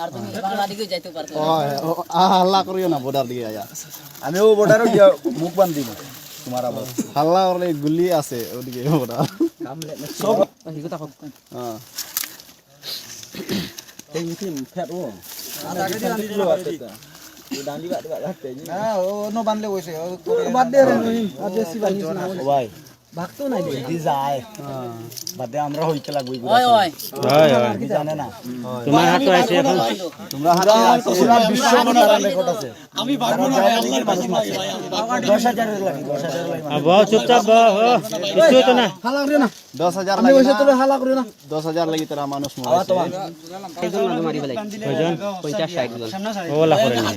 আর তুমি বাংলা দিকে যাইতে পারতো না। হাল্লা করিও না বর্ডার দিকে আয়া। আমিও বর্ডারও গিয়া মুখ বান্ধ দিব তোমার আবার। হাল্লা করলে গুলি আছে ওদিকে বর্ডার সব হ্যাঁ। এই মিটিং ফেট ও। হ্যাঁ ও নো বানলে কইছে বাদ দে রে বাদ দে সিবা নিস না ভাই। ভাগতো নাই দে দি যায়। বাদ আমরা হইতে লাগবই ওই ওই হয়। হয় কি জানে না? তোমার হাত তো আছে এখন। তোমরা হাতে আছে। পুরা বিশ্ব মনোরম রেকর্ড আছে। আমি পারব না আল্লাহর মানুষ মাঝে 10000 এর লাগি 10000 এর লাগি। আর চুপচাপ বহ কিছু হতো না। হালা করে না। দশ হাজার আমি লাগে কইছে তোরে হালা করে না। দশ হাজার লাগি তারা মানুষ আওয়া তো মরাইছে কয়জন? ওলা করে নিয়ে।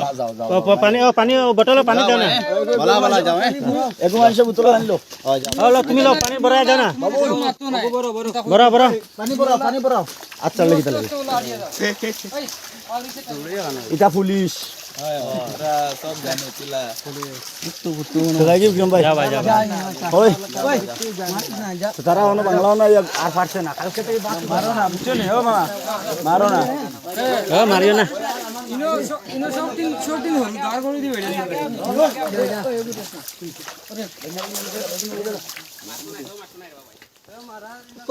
ও, যাও যাও পানি ও পানি ও পানি দাও না। বলা বলা যাও একো মানুষে আনলো। ও লো তুমি লো পানি ভরাই দাও না। বড় পানি পানি আচ্ছা লাগি তাহলে এটা পুলিশ তারা বাংলাও না আর পারছে না। কালকে মারো না বুঝছ নি মারো না। ও মারিও না।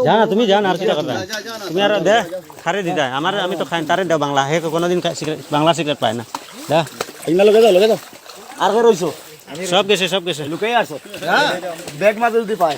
জানা তুমি জান আর কিটা কথা তুমি আর দে খারে দিদা আমার আমি তো খাই তারে দেও বাংলা। হে কোনোদিন বাংলা সিগারেট পায় না। দা। এইনা লগে দাও লগে দাও। আর কই রইছো? সব গেছে সব গেছে। লুকাই আছো। হ্যাঁ, ব্যাগ মাঝে যদি পায়।